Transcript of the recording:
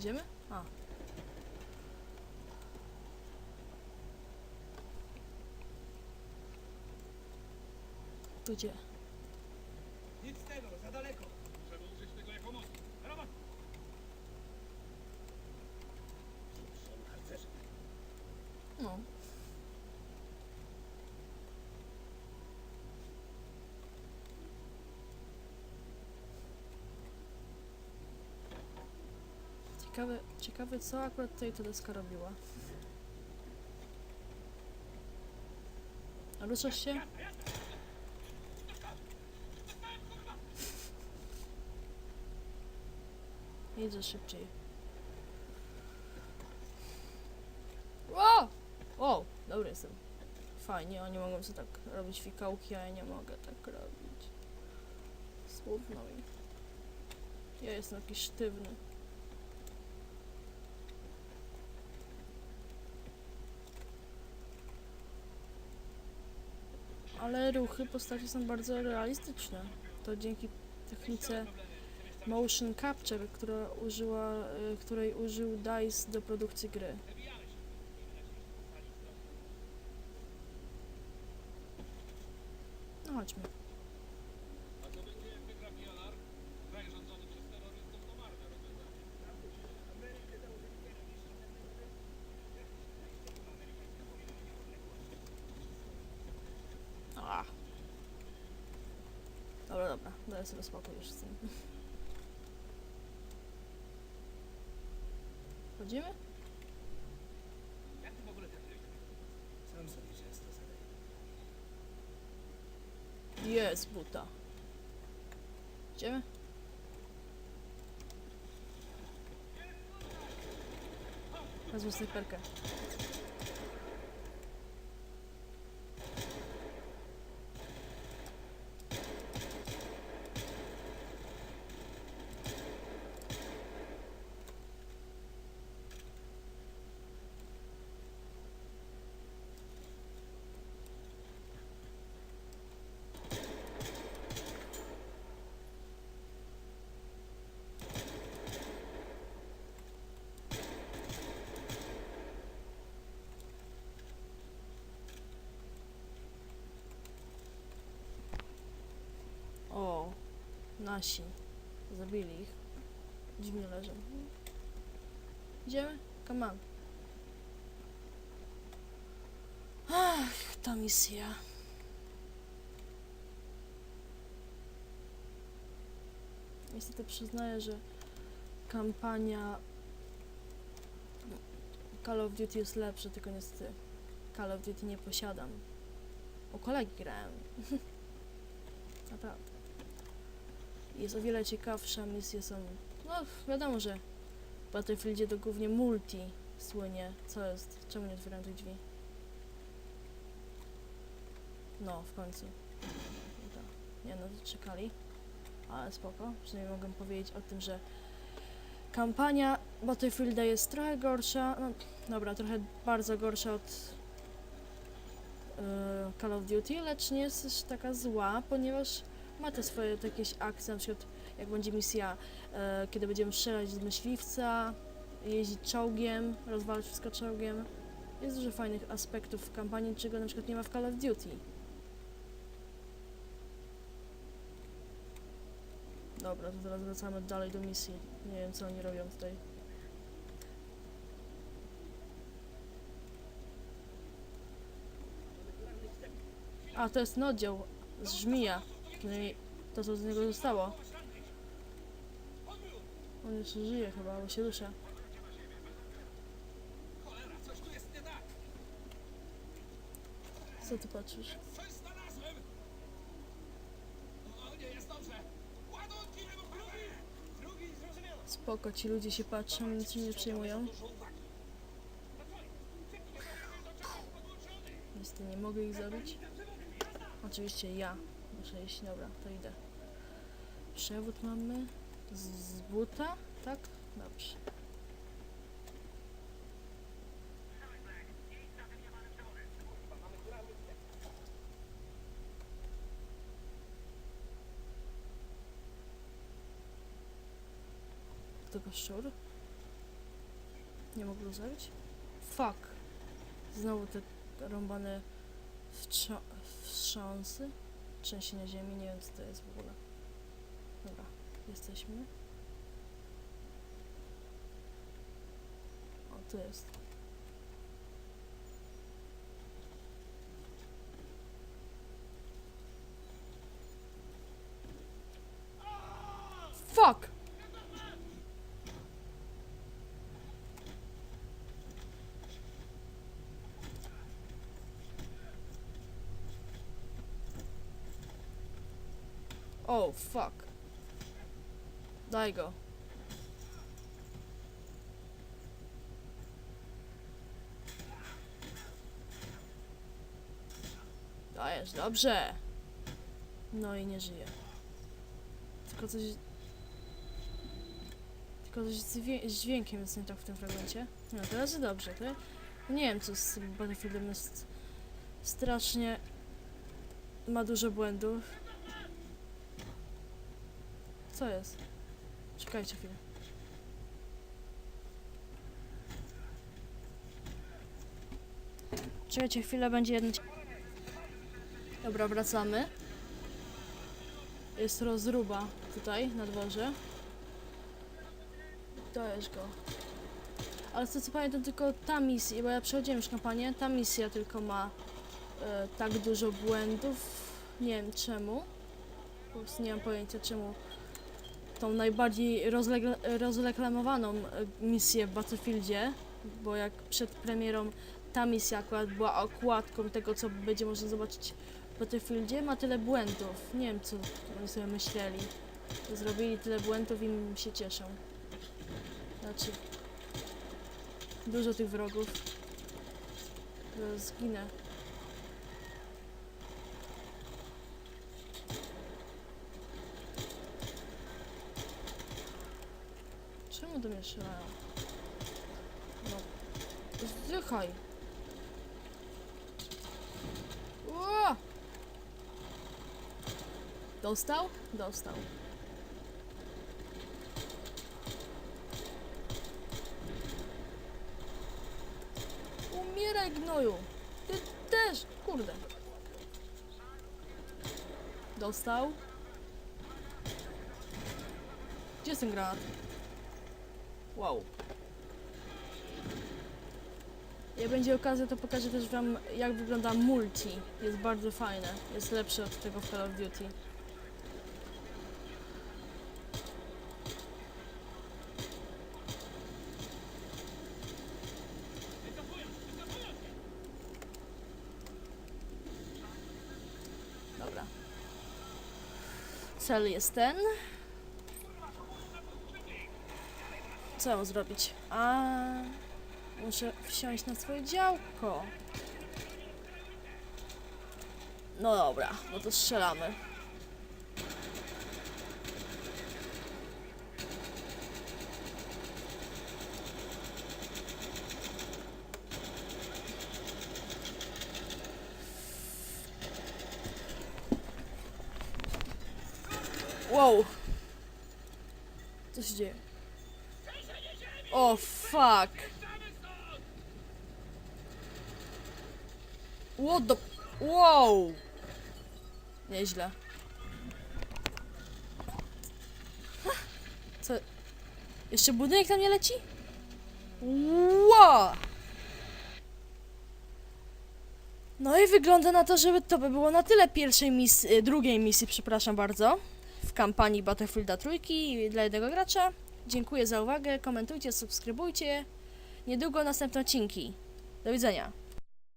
Idziemy? A. Tu gdzie? Nic z tego, za daleko. Trzeba użyć tego jako most. Robot! Są harcerze. No. Ciekawe, ciekawe co akurat tutaj ta deska robiła. A Ruszasz się? Idę szybciej. O! O! Dobry jestem. Fajnie, oni mogą sobie tak robić fikołki, a ja nie mogę tak robić. Smutno mi. Ja jestem jakiś sztywny. Ale ruchy postaci są bardzo realistyczne. To dzięki technice motion capture, która użyła, y, której użył DICE do produkcji gry. No chodźmy. A co będzie jak wygra Pionar? Kraj rządzony przez terrorystów to marne rozwiązanie. A. Dobra, dobra, daję sobie spokój już z tym. Chodzimy? Jak ty w ogóle tak Sam sobie często zadaję. Jest buta. Idziemy? Wezmę snajperkę. O, nasi. Zabili ich. Dziwnie leżą. Idziemy? Come on. Ach, ta misja. Niestety przyznaję, że kampania Call of Duty jest lepsza, tylko niestety Call of Duty nie posiadam. U kolegi grałem. Naprawdę. Jest o wiele ciekawsza, misje są... No, wiadomo, że w Battlefieldzie to głównie multi słynie. Co jest? Czemu nie otwieram tych drzwi? No, w końcu. Nie no, czekali. Ale spoko. Przynajmniej mogę powiedzieć o tym, że kampania Battlefielda jest trochę gorsza. No, dobra, trochę bardzo gorsza od yy, Call of Duty, lecz nie jest też taka zła, ponieważ ma te swoje te jakieś akcje, na przykład jak będzie misja, e, kiedy będziemy strzelać z myśliwca, jeździć czołgiem, rozwalać wszystko czołgiem. Jest dużo fajnych aspektów w kampanii, czego na przykład nie ma w Call of Duty. Dobra, to teraz wracamy dalej do misji. Nie wiem, co oni robią tutaj. A, to jest oddział z żmija. No i to, co z niego zostało. On jeszcze żyje chyba, bo się rusza. Co ty patrzysz? Spoko, ci ludzie się patrzą, nic się nie przejmują. Niestety nie mogę ich zabić. Oczywiście ja muszę iść, dobra, to idę. Przewód mamy z, z buta, tak? Dobrze. To szczur? Nie mogę zabić? Fuck. Znowu te rąbane wstrząsy. Trzęsienie ziemi, nie wiem co to jest w ogóle. Dobra, jesteśmy. O, tu jest. Fuck! Oh, fuck. Daj go. Dajesz, dobrze. No i nie żyje. Tylko coś... Tylko coś z, dźwię- z dźwiękiem jest nie tak w tym fragmencie. No, teraz jest dobrze, to nie wiem co z tym Battlefieldem jest strasznie... Ma dużo błędów. Co jest? Czekajcie chwilę. Czekajcie chwilę, będzie jedno... Dobra, wracamy. Jest rozruba tutaj na dworze. Dajesz go. Ale tego co pamiętam tylko ta misja, bo ja przechodziłem już kampanię, ta misja tylko ma e, tak dużo błędów. Nie wiem czemu. Po prostu nie mam pojęcia czemu tą najbardziej rozreklamowaną e, misję w Battlefieldzie, bo jak przed premierą ta misja akurat była okładką tego, co będzie można zobaczyć w Battlefieldzie, ma tyle błędów. Nie wiem, co oni sobie myśleli. Zrobili tyle błędów i się cieszą. Znaczy, dużo tych wrogów. Zginę. Czemu do mnie strzelają? No. Zdychaj. Dostał? Dostał. Umieraj, gnoju! Ty też! Kurde. Dostał. Gdzie jest ten granat? Wow. Jak będzie okazja, to pokażę też wam, jak wygląda multi. Jest bardzo fajne. Jest lepsze od tego Call of Duty. Dobra. Cel jest ten. Co mam zrobić? A muszę wsiąść na swoje działko. No dobra, no to strzelamy. Wow. Co się dzieje? O, fuck. What the... Wow. Nieźle. Co? Jeszcze budynek tam nie leci? Wow. No i wygląda na to, żeby to by było na tyle pierwszej misji, drugiej misji, przepraszam bardzo, w kampanii Battlefielda trójki dla jednego gracza. Dziękuję za uwagę, komentujcie, subskrybujcie. Niedługo następne odcinki. Do widzenia.